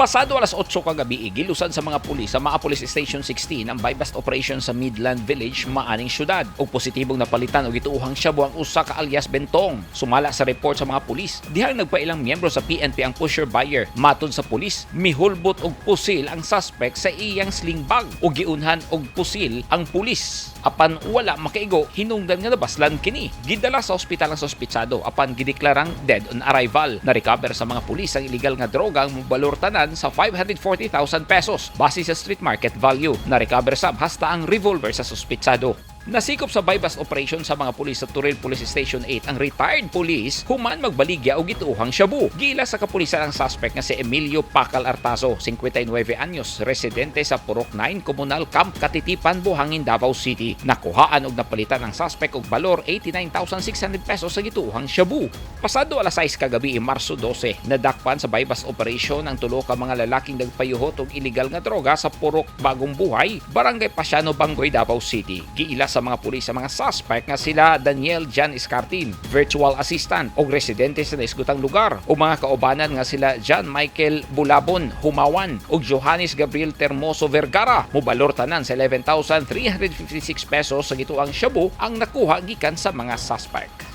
Pasado alas 8 kagabi, gilusan sa mga pulis sa Maa Station 16 ang bypass operation sa Midland Village, Maaning Syudad. O positibong napalitan og gituuhang shabu ang usa ka alias Bentong. Sumala sa report sa mga pulis. Dihang nagpailang miyembro sa PNP ang pusher buyer. Matod sa pulis, mihulbot og pusil ang suspect sa iyang sling bag o giunhan og pusil ang pulis. Apan wala makaigo, hinungdan nga nabaslan kini. Gidala sa ospital ang sospitsado apan gideklarang dead on arrival. Na-recover sa mga pulis ang illegal nga droga ang mubalor tanan sa 540,000 pesos base sa street market value. Na-recover sab hasta ang revolver sa sospitsado. Nasikop sa bypass operation sa mga pulis sa Turil Police Station 8 ang retired police human magbaligya og gituhang shabu. Gila sa kapulisan ang suspect nga si Emilio Pacal Artazo, 59 anyos, residente sa Purok 9 Communal Camp Katitipan, Buhangin, Davao City. Nakuhaan og napalitan ang suspect og balor 89,600 pesos sa gituhang shabu. Pasado alas 6 kagabi Marso 12, nadakpan sa bypass operation ang tulo ka mga lalaking nagpayuhot og illegal nga droga sa Purok Bagong Buhay, Barangay Pasiano, Bangoy, Davao City. Giila sa mga pulis sa mga suspect nga sila Daniel Jan Escartin, virtual assistant o residente sa naisgutang lugar o mga kaubanan nga sila John Michael Bulabon, Humawan o Johannes Gabriel Termoso Vergara. Mubalor tanan sa 11,356 pesos sa gituang shabu ang nakuha gikan sa mga suspect.